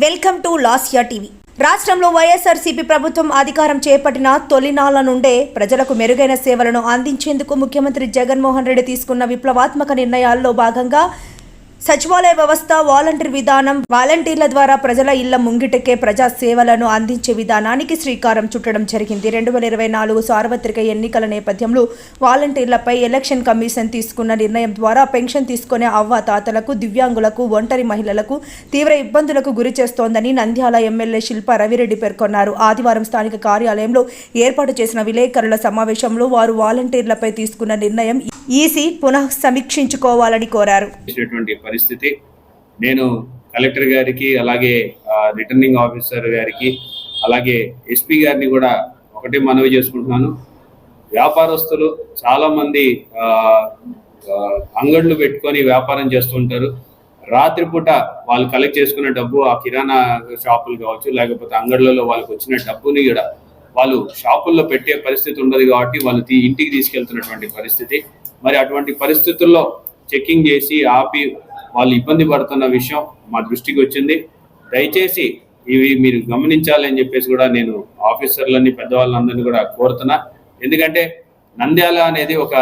Welcome to Lasya TV. రాష్ట్రంలో వైఎస్ఆర్సీపీ ప్రభుత్వం అధికారం చేపట్టిన తొలినాళ్ళ నుండే ప్రజలకు మెరుగైన సేవలను అందించేందుకు ముఖ్యమంత్రి జగన్మోహన్ రెడ్డి తీసుకున్న విప్లవాత్మక నిర్ణయాల్లో భాగంగా సచివాలయ వ్యవస్థ వాలంటీర్ విధానం వాలంటీర్ల ద్వారా ప్రజల ఇళ్ళ ముంగిటకే ప్రజా సేవలను అందించే విధానానికి శ్రీకారం చుట్టడం జరిగింది. రెండు వేల ఇరవై నాలుగు సార్వత్రిక ఎన్నికల నేపథ్యంలో వాలంటీర్లపై ఎలక్షన్ కమిషన్ తీసుకున్న నిర్ణయం ద్వారా పెన్షన్ తీసుకునే అవ్వాతాతలకు దివ్యాంగులకు ఒంటరి మహిళలకు తీవ్ర ఇబ్బందులకు గురి చేస్తోందని నంద్యాల ఎమ్మెల్యే శిల్ప రవిరెడ్డి పేర్కొన్నారు. ఆదివారం స్థానిక కార్యాలయంలో ఏర్పాటు చేసిన విలేకరుల సమావేశంలో వారు వాలంటీర్లపై తీసుకున్న నిర్ణయం ఈసీ పునః సమీక్షించుకోవాలని కోరారు. చేసినటువంటి పరిస్థితి. నేను కలెక్టర్ గారికి అలాగే రిటర్నింగ్ ఆఫీసర్ గారికి అలాగే ఎస్పీ గారిని కూడా ఒకటే మనవి చేసుకుంటున్నాను. వ్యాపారస్తులు చాలామంది అంగళ్ళు పెట్టుకొని వ్యాపారం చేస్తుంటారు రాత్రిపూట వాళ్ళు కలెక్ట్ చేసుకున్న డబ్బు ఆ కిరాణా షాపులు కావచ్చు లేకపోతే అంగళ్ళలో వాళ్ళకి వచ్చిన డబ్బుని కూడా వాళ్ళు షాపుల్లో పెట్టే పరిస్థితి ఉండదు కాబట్టి వాళ్ళు ఇంటికి తీసుకెళ్తున్నటువంటి పరిస్థితి. మరి అటువంటి పరిస్థితుల్లో చెక్కింగ్ చేసి ఆపి వాళ్ళు ఇబ్బంది పడుతున్న విషయం మా దృష్టికి వచ్చింది. దయచేసి ఇవి మీరు గమనించాలి అని చెప్పేసి కూడా నేను ఆఫీసర్లని పెద్దవాళ్ళందరినీ కూడా కోరుతున్నా. ఎందుకంటే నంద్యాల అనేది ఒక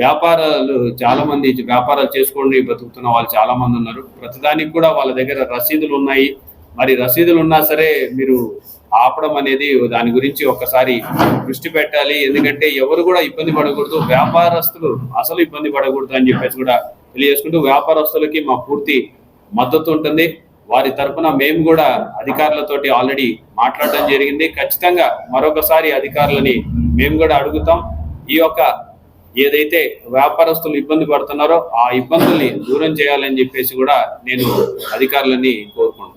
వ్యాపారాలు చాలా మంది వ్యాపారాలు చేసుకోండి బతుకుతున్న వాళ్ళు చాలా మంది ఉన్నారు. ప్రతిదానికి కూడా వాళ్ళ దగ్గర రసీదులు ఉన్నాయి. మరి రసీదులు ఉన్నా సరే మీరు ఆపడం అనేది దాని గురించి ఒక్కసారి దృష్టి పెట్టాలి. ఎందుకంటే ఎవరు కూడా ఇబ్బంది పడకూడదు. వ్యాపారస్తులు అసలు ఇబ్బంది పడకూడదు అని చెప్పేసి కూడా తెలియజేసుకుంటూ వ్యాపారస్తులకి మా పూర్తి మద్దతు ఉంటుంది. వారి తరపున మేము కూడా అధికారులతోటి ఆల్రెడీ మాట్లాడడం జరిగింది. ఖచ్చితంగా మరొకసారి అధికారులని మేము కూడా అడుగుతాం. ఈ యొక్క ఏదైతే వ్యాపారస్తులు ఇబ్బంది పడుతున్నారో ఆ ఇబ్బందుల్ని దూరం చేయాలని చెప్పేసి కూడా నేను అధికారులని కోరుకుంటున్నాను.